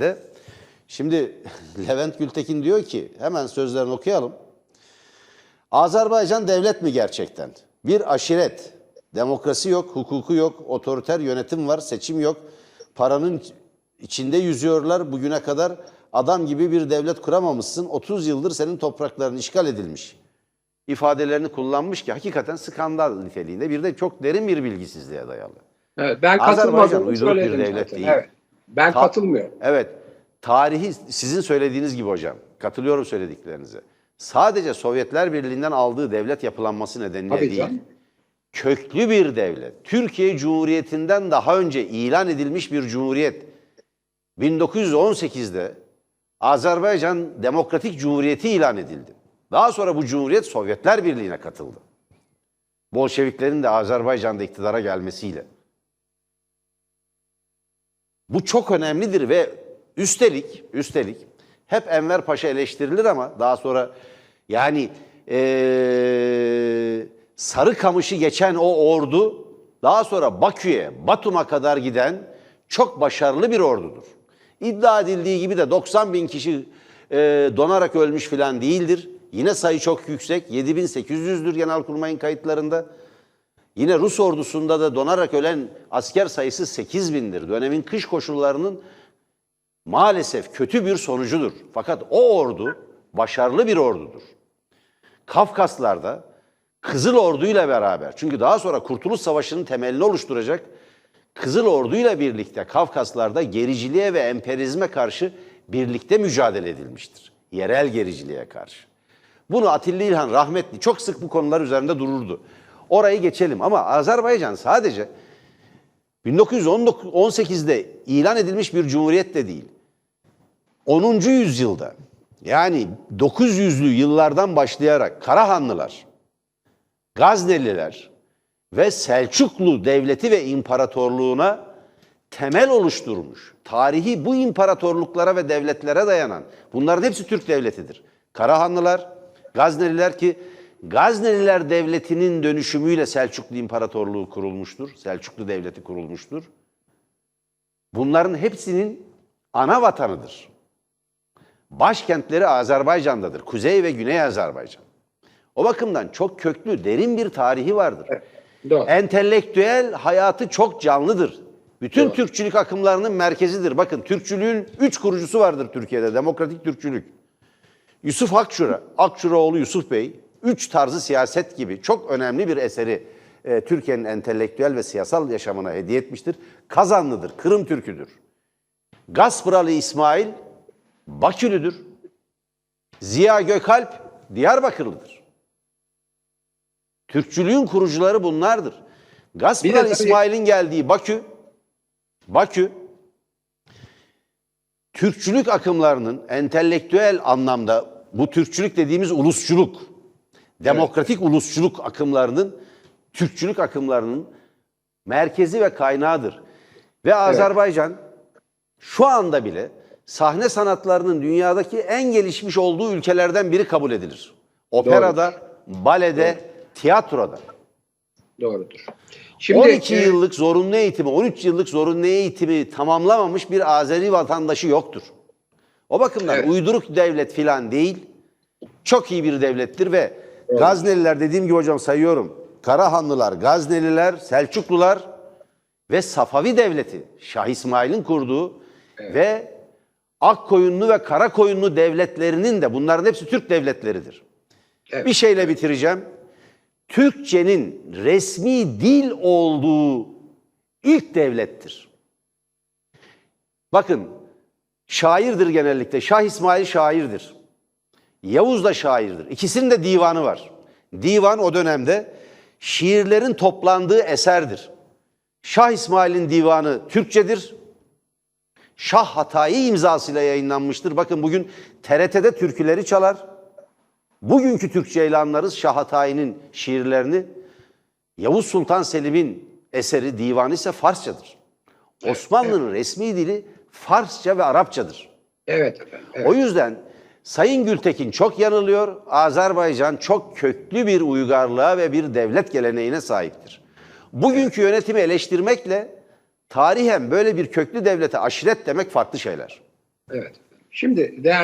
De. Şimdi Levent Gültekin diyor ki hemen sözlerini okuyalım. Azerbaycan devlet mi gerçekten? Bir aşiret. Demokrasi yok, hukuku yok, otoriter yönetim var, seçim yok. Paranın içinde yüzüyorlar bugüne kadar. Adam gibi bir devlet kuramamışsın. 30 yıldır senin toprakların işgal edilmiş. ifadelerini kullanmış ki hakikaten skandal niteliğinde. Bir de çok derin bir bilgisizliğe dayalı. Evet, ben Azerbaycan uyduruk bir devlet zaten. değil. Evet. Ben Ta- katılmıyorum. Evet. Tarihi sizin söylediğiniz gibi hocam. Katılıyorum söylediklerinize. Sadece Sovyetler Birliği'nden aldığı devlet yapılanması nedeniyle Tabii değil. canım. Köklü bir devlet. Türkiye Cumhuriyeti'nden daha önce ilan edilmiş bir cumhuriyet. 1918'de Azerbaycan Demokratik Cumhuriyeti ilan edildi. Daha sonra bu cumhuriyet Sovyetler Birliği'ne katıldı. Bolşeviklerin de Azerbaycan'da iktidara gelmesiyle. Bu çok önemlidir ve üstelik üstelik hep Enver Paşa eleştirilir ama daha sonra yani eee Sarıkamış'ı geçen o ordu daha sonra Bakü'ye, Batum'a kadar giden çok başarılı bir ordudur. İddia edildiği gibi de 90 bin kişi eee, donarak ölmüş filan değildir. Yine sayı çok yüksek. 7800'dür Genelkurmay'ın kayıtlarında. Yine Rus ordusunda da donarak ölen asker sayısı 8 bindir. Dönemin kış koşullarının maalesef kötü bir sonucudur. Fakat o ordu başarılı bir ordudur. Kafkaslar'da Kızıl Ordu ile beraber çünkü daha sonra Kurtuluş Savaşı'nın temelini oluşturacak Kızıl Ordu ile birlikte Kafkaslar'da gericiliğe ve emperyalizme karşı birlikte mücadele edilmiştir. Yerel gericiliğe karşı. Bunu Atilla İlhan rahmetli çok sık bu konular üzerinde dururdu. Orayı geçelim ama Azerbaycan sadece 1918'de ilan edilmiş bir cumhuriyet de değil. 10. yüzyılda yani 900'lü yıllardan başlayarak Karahanlılar, Gazneliler ve Selçuklu devleti ve imparatorluğuna temel oluşturmuş. Tarihi bu imparatorluklara ve devletlere dayanan. Bunların hepsi Türk devletidir. Karahanlılar, Gazneliler ki Gazneliler devletinin dönüşümüyle Selçuklu İmparatorluğu kurulmuştur. Selçuklu devleti kurulmuştur. Bunların hepsinin ana vatanıdır. Başkentleri Azerbaycan'dadır. Kuzey ve Güney Azerbaycan. O bakımdan çok köklü, derin bir tarihi vardır. Doğru. Entelektüel hayatı çok canlıdır. Bütün Doğru. Türkçülük akımlarının merkezidir. Bakın Türkçülüğün üç kurucusu vardır Türkiye'de. Demokratik Türkçülük. Yusuf Akçura, Akçuraoğlu Yusuf Bey, üç tarzı siyaset gibi çok önemli bir eseri e, Türkiye'nin entelektüel ve siyasal yaşamına hediye etmiştir. Kazanlıdır, Kırım Türküdür. Gaspıralı İsmail, Bakülüdür. Ziya Gökalp, Diyarbakırlıdır. Türkçülüğün kurucuları bunlardır. Gaspıralı İsmail'in geldiği Bakü, Bakü, Türkçülük akımlarının entelektüel anlamda bu Türkçülük dediğimiz ulusçuluk, demokratik ulusçuluk akımlarının, Türkçülük akımlarının merkezi ve kaynağıdır. Ve Azerbaycan şu anda bile sahne sanatlarının dünyadaki en gelişmiş olduğu ülkelerden biri kabul edilir. Operada, balede, tiyatroda. Doğrudur. Şimdi 12 e, yıllık zorunlu eğitimi, 13 yıllık zorunlu eğitimi tamamlamamış bir Azeri vatandaşı yoktur. O bakımdan Evet. uyduruk devlet filan değil, çok iyi bir devlettir ve Gazneliler dediğim gibi hocam sayıyorum. Karahanlılar, Gazneliler, Selçuklular ve Safavi Devleti, Şah İsmail'in kurduğu ve Akkoyunlu ve Karakoyunlu devletlerinin de bunların hepsi Türk devletleridir. Evet. Bir şeyle bitireceğim. Türkçenin resmi dil olduğu ilk devlettir. Bakın şairdir genellikle. Şah İsmail şairdir. Yavuz da şairdir. İkisinin de divanı var. Divan o dönemde şiirlerin toplandığı eserdir. Şah İsmail'in divanı Türkçedir. Şah Hatayi imzasıyla yayınlanmıştır. Bakın bugün TRT'de türküleri çalar. Bugünkü Türkçe ile anlarız Şah Hatayi'nin şiirlerini. Yavuz Sultan Selim'in eseri, divanı ise Farsçadır. Osmanlı'nın resmi dili Farsça ve Arapçadır. Evet efendim. evet. O yüzden Sayın Gültekin çok yanılıyor. Azerbaycan çok köklü bir uygarlığa ve bir devlet geleneğine sahiptir. Bugünkü yönetimi eleştirmekle tarihen böyle bir köklü devlete aşiret demek farklı şeyler. Evet. Şimdi değerli